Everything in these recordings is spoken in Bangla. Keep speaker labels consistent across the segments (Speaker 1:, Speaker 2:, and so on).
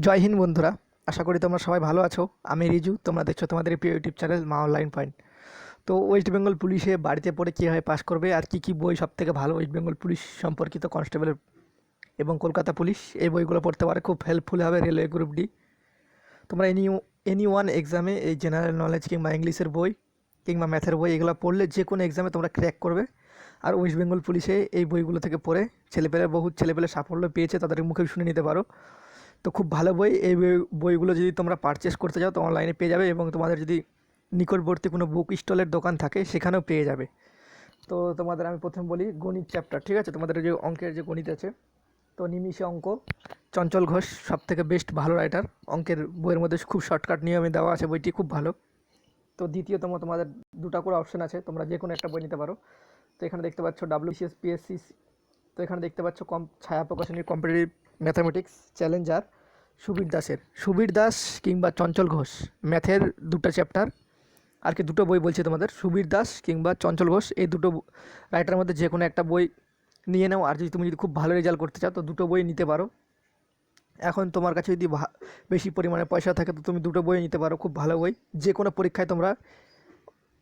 Speaker 1: জয় হিন্দ বন্ধুরা, আশা করি তোমরা সবাই ভালো আছো। আমি রিজু, তোমরা দেখছ তোমাদের প্রিয় YouTube channel Maa online point. তো ওয়েস্ট বেঙ্গল পুলিশে বাড়িতে পড়ে কীভাবে পাস করবে আর কী কী বই সবথেকে ভালো ওয়েস্ট বেঙ্গল পুলিশ সম্পর্কিত কনস্টেবলের এবং কলকাতা পুলিশ, এই বইগুলো পড়তে পারে, খুব হেল্পফুল হবে রেলওয়ে গ্রুপ ডি তোমরা এনি এনি ওয়ান এক্সামে এই জেনারেল নলেজ কিংবা ইংলিশের বই কিংবা ম্যাথের বই এগুলো পড়লে যে কোনো এক্সামে তোমরা ক্র্যাক করবে। আর ওয়েস্ট বেঙ্গল পুলিশে এই বইগুলো থেকে পড়ে ছেলেপেলে বহু ছেলেপেলে সাফল্য পেয়েছে, তাদের মুখে শুনে নিতে পারো। তো খুব ভালো বই। এই বই- বইগুলো যদি তোমরা পারচেস করতে চাও তো অনলাইনে পেয়ে যাবে এবং তোমাদের যদি নিকটবর্তী কোনো বুক স্টলের দোকান থাকে, সেখানেও পেয়ে যাবে। তো তোমাদের আমি প্রথম বলি গণিত চ্যাপ্টার ঠিক আছে? তোমাদের যে অঙ্কের যে গণিত আছে, তো নিমিষে অঙ্ক, চঞ্চল ঘোষ সব থেকে বেস্ট ভালো রাইটার অঙ্কের বইয়ের মধ্যে খুব শর্টকাট নিয়মে দেওয়া আছে বইটি, খুব ভালো। তো দ্বিতীয়তম তোমাদের দুটা করে অপশন আছে, তোমরা যে কোনো একটা বই নিতে পারো। তো এখানে দেখতে পাচ্ছ ডাব্লিউসিএস পিএসসি তো এখানে দেখতে পাচ্ছ কম ছায়া প্রকাশনীর কম্পিটিটিভ ম্যাথামেটিক্স চ্যালেঞ্জার সুবীর দাসের। সুবীর দাস কিংবা চঞ্চল ঘোষ, ম্যাথের দুটো চ্যাপ্টার আর কি দুটো বই বলছি তোমাদের। সুবীর দাস কিংবা চঞ্চল ঘোষ, এই দুটো রাইটারের মধ্যে যে কোনো একটা বই নিয়ে নাও, আর যদি তুমি যদি খুব ভালো রেজাল্ট করতে চাও, তো দুটো বই নিতে পারো। এখন তোমার কাছে যদি বেশি পরিমাণে পয়সা থাকে, তো তুমি দুটো বই নিতে পারো, খুব ভালো বই। যে কোনো পরীক্ষায় তোমরা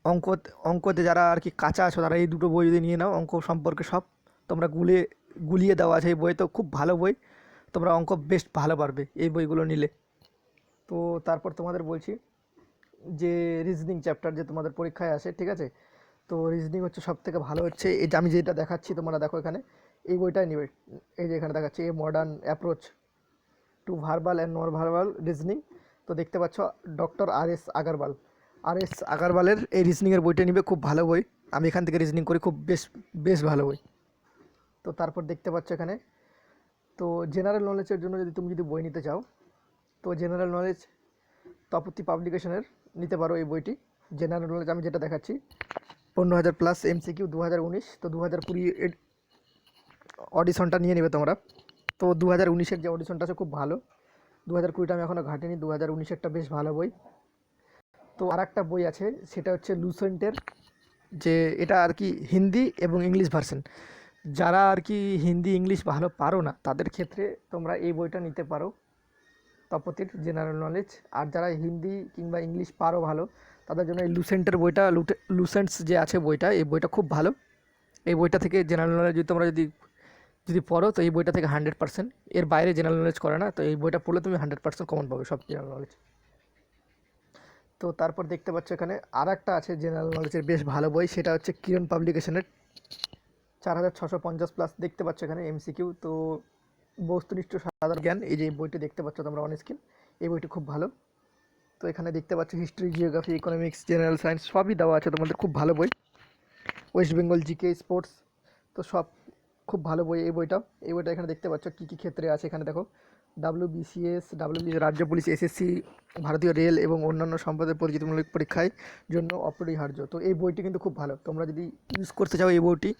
Speaker 1: অঙ্ক অঙ্কতে যারা আর কি কাঁচা আছো, তারা এই দুটো বই যদি নিয়ে নাও, অঙ্ক সম্পর্কে সব তোমরা গুলিয়ে গুলিয়ে দেওয়া আছে এই বই তো খুব ভালো বই। তোমরা অঙ্ক বেস্ট ভালো পারবে এই বইগুলো নিলে। তো তারপর তোমাদের বলছি যে রিজনিং চ্যাপ্টার যে তোমাদের পরীক্ষায় আসে, ঠিক আছে? তো রিজনিং হচ্ছে সব থেকে ভালো হচ্ছে। এই যে আমি যেটা দেখাচ্ছি, তোমরা দেখো এখানে। এই বইটাই নেবে। এই যে এখানে দেখাচ্ছি, এই modern approach to verbal and non verbal reasoning তো দেখতে পাচ্ছ doctor R S Agarwal R S আগারওয়ালের এই রিজনিংয়ের বইটা নিবে। খুব ভালো বই। আমি এখান থেকে রিজনিং করি, খুব বেশ বেশ ভালো বই। তো তারপর দেখতে পাচ্ছ এখানে। তো জেনারেল নলেজের জন্য যদি তুমি যদি বই নিতে চাও, তো জেনারেল নলেজ তপতি পাবলিকেশনের নিতে পারো এই বইটি। জেনারেল নলেজ আমি যেটা দেখাচ্ছি, পনেরো হাজার প্লাস এমসিকিউ দু হাজার উনিশ, তো দু হাজার কুড়ি অডিশনটা নিয়ে নেবে তোমরা। তো দু হাজার উনিশের যে অডিশনটা আছে খুব ভালো। দু হাজার কুড়িটা আমি এখনও ঘাটিনি দু হাজার উনিশেরটা বেশ ভালো বই। তো আর একটা বই আছে, সেটা হচ্ছে লুসেন্টের যে এটা আর কি হিন্দি এবং ইংলিশ ভার্সন যারা আর কি হিন্দি, ইংলিশ ভালো পারো না, তাদের ক্ষেত্রে তোমরা এই বইটা নিতে পারো। তপতির জেনারেল নলেজ আর যারা হিন্দি কিংবা ইংলিশ পারো ভালো, তাদের জন্য এই লুসেন্টের বইটা লুসেন্টস যে আছে বইটা, এই বইটা খুব ভালো। এই বইটা থেকে জেনারেল নলেজ যদি তোমরা যদি যদি পড়ো, তো এই বইটা থেকে হান্ড্রেড পার্সেন্ট। এর বাইরে জেনারেল নলেজ করে না, তো এই বইটা পড়লে তুমি হান্ড্রেড পার্সেন্ট কমন পাবে সব জেনারেল নলেজ তো তারপর দেখতে পাচ্ছ এখানে আর একটা আছে জেনারেল নলেজের বেশ ভালো বই, সেটা হচ্ছে কিরণ পাবলিকেশনের চার হাজার ছশো পঞ্চাশ প্লাস দেখতে পাচ্ছ এখানে এমসিকিউ তো বস্তুনিষ্ঠ সাধারণ জ্ঞান, এই যে বইটি দেখতে পাচ্ছ তোমরা অন স্ক্রিন এই বইটি খুব ভালো। তো এখানে দেখতে পাচ্ছ history geography economics general science সবই দেওয়া আছে তোমাদের, খুব ভালো বই। ওয়েস্ট বেঙ্গল জিকে স্পোর্টস তো সব খুব ভালো বই এই বইটা। এই বইটা এখানে দেখতে পাচ্ছ কী কী ক্ষেত্রে আছে এখানে দেখো। ডাব্লিউ বিসিএস ডাব্লিউ রাজ্য পুলিশ এসএসসি ভারতীয় রেল এবং অন্যান্য সম্পদের পরিচিতিমূলক পরীক্ষায় জন্য অপরিহার্য। তো এই বইটি কিন্তু খুব ভালো, তোমরা যদি ইউজ করতে চাও এই বইটি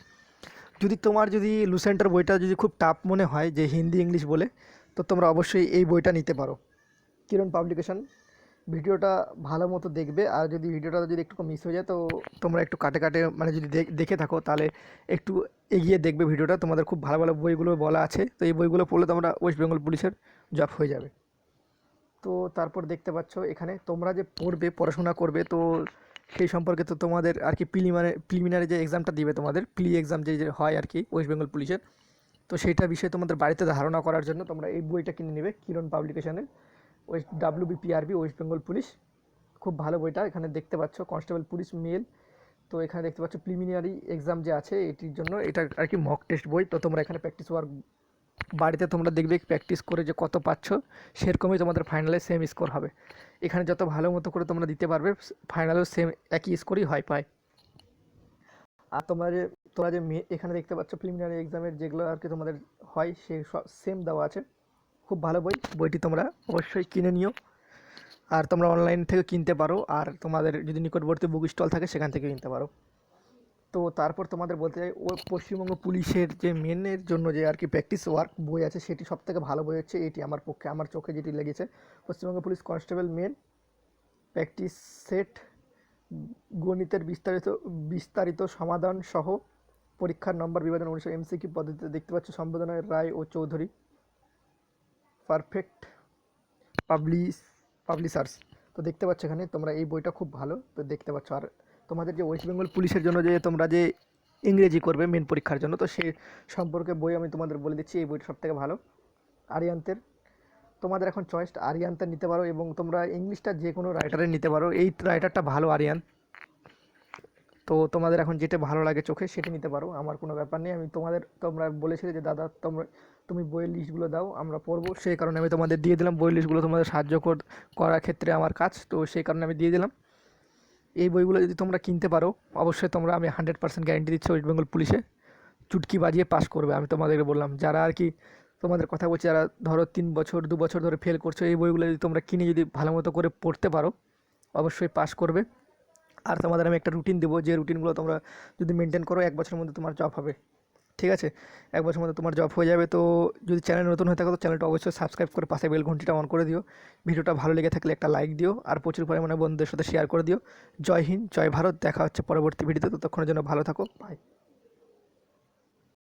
Speaker 1: যদি তোমার যদি লুসেন্টার বইটা যদি খুব টাফ মনে হয় যে হিন্দি ইংলিশ বলে, তো তোমরা অবশ্যই এই বইটা নিতে পারো। কিরণ পাবলিকেশন ভিডিওটা ভালো মতো দেখবে, আর যদি ভিডিওটা যদি একটু মিস হয়ে যায়, তো তোমরা একটু কাটে কাটে মানে যদি দেখ- থাকো, তাহলে একটু এগিয়ে দেখবে ভিডিওটা। তোমাদের খুব ভালো ভালো বইগুলো বলা আছে, তো এই বইগুলো পড়লে তোমরা ওয়েস্ট বেঙ্গল পুলিশের জব হয়ে যাবে। তো তারপর দেখতে পাচ্ছ এখানে তোমরা যে পড়বে, পড়াশোনা করবে, তো সেই সম্পর্কে তো তোমাদের আর কি প্রিলিমিনারি প্রিলিমিনারি যে এক্সামটা দিবে তোমাদের প্লি এক্সাম যে হয় আর কি ওয়েস্ট বেঙ্গল পুলিশের, তো সেইটা বিষয়ে তোমাদের বাড়িতে ধারণা করার জন্য তোমরা এই বইটা কিনে নেবে, Kiran পাবলিকেশনের West W BPRB West Bengal police. খুব ভালো বইটা, এখানে দেখতে পাচ্ছ, কনস্টেবল পুলিশ মেল। তো এখানে দেখতে পাচ্ছ, প্রিলিমিনারি এক্সাম যে আছে, এটির জন্য এটা আর কি মক টেস্ট বই। তো তোমরা এখানে প্র্যাকটিস ওয়ার্ক বাড়িতে তোমরা দেখবে প্র্যাকটিস করে যে কত পাচ্ছ, সেরকমই তোমাদের ফাইনালে সেম স্কোর হবে। এখানে যত ভালো মতো করে তোমরা দিতে পারবে ফাইনালেও সেম একই স্কোরই হয় পায়। আর তোমরা যে তোমরা যে এখানে দেখতে পাচ্ছ প্রিলিমিনারি এক্সামের যেগুলো আর কি তোমাদের হয়, সে সব সেম দেওয়া আছে। খুব ভালো বই, বইটি তোমরা অবশ্যই কিনে নিও। আর তোমরা অনলাইন থেকে কিনতে পারো, আর তোমাদের যদি নিকটবর্তী বুক স্টল থাকে, সেখান থেকে কিনতে পারো। তো তারপর তোমাদের বলতে চাই, ও পশ্চিমবঙ্গ পুলিশের যে মেনের জন্য যে আর কি প্র্যাকটিস ওয়ার্ক বই আছে, সেটি সব থেকে ভালো বই হচ্ছে এটি আমার পক্ষে, আমার চোখে যেটি লেগেছে। Paschimbanga police constable main practice set গণিতের বিস্তারিত বিস্তারিত সমাধান সহ পরীক্ষার নম্বর বিভাজন অনুসারে এমসিকিউ পদ্ধতিতে দেখতে পাচ্ছ সম্বোধনের রায় ও চৌধুরী। পারফেক্ট পাবলিশ পাবলিশার্স তো দেখতে পাচ্ছ এখানে তোমরা এই বইটা খুব ভালো, তো দেখতে পাচ্ছ আর তোমাদের যে ওয়েস্ট বেঙ্গল পুলিশের জন্য যে তোমরা যে ইংরেজি করবে মেন পরীক্ষার জন্য, তো সে সম্পর্কে বই আমি তোমাদের বলে দিচ্ছি, এই বইটা সবথেকে ভালো। আরিয়ান্তের। তোমাদের এখন চয়েস আরিয়ানটা নিতে পারো এবং তোমরা ইংলিশটা যে কোনো রাইটারের নিতে পারো। এই রাইটারটা ভালো আরিয়ান। তো তোমাদের এখন যেটা ভালো লাগে চোখে সেটা নিতে পারো, আমার কোনো ব্যাপার নেই। আমি তোমাদের, তোমরা বলেছিলে যে, দাদা, তোমরা, তুমি বইয়ের লিস্টগুলো দাও, আমরা পড়ব। সেই কারণে আমি তোমাদের দিয়ে দিলাম। বইয়ের লিস্টগুলো তোমাদের সাহায্য কর- করার ক্ষেত্রে আমার কাজ, তো সেই কারণে আমি দিয়ে দিলাম। এই বইগুলো যদি তোমরা কিনতে পারো, অবশ্যই তোমরা আমি হান্ড্রেড পার্সেন্ট গ্যারেন্টি দিচ্ছি ওয়েস্ট বেঙ্গল পুলিশে চুটকি বাজিয়ে পাস করবে। আমি তোমাদেরকে বললাম, যারা আর কি তোমাদের কথা বলছি, যারা ধরো তিন বছর, দু বছর ধরে ফেল করছ, এই বইগুলো যদি তোমরা কিনে যদি ভালো মতো করে পড়তে পারো, অবশ্যই পাস করবে। আর তোমাদের আমি একটা রুটিন দেবো, যে রুটিনগুলো তোমরা যদি মেনটেন করো, এক বছরের মধ্যে তোমার জব হবে। ঠিক আছে? এক বছর মধ্যে তোমার জব হয়ে যাবে, তো যদি চ্যানেল নতুন হয়ে থাকো তো চ্যানেলটা অবশ্যই সাবস্ক্রাইব করে পাশে বেল ঘন্টিটা অন করে দিও। ভিডিওটা ভালো লেগে থাকলে একটা লাইক দিও, আর প্রচুর পরিমাণে বন্ধুদের সাথে শেয়ার করে দিও। জয় হিন্দ, জয় ভারত, দেখা হচ্ছে পরবর্তী ভিডিওতে ততক্ষণের জন্য ভালো থাকো বাই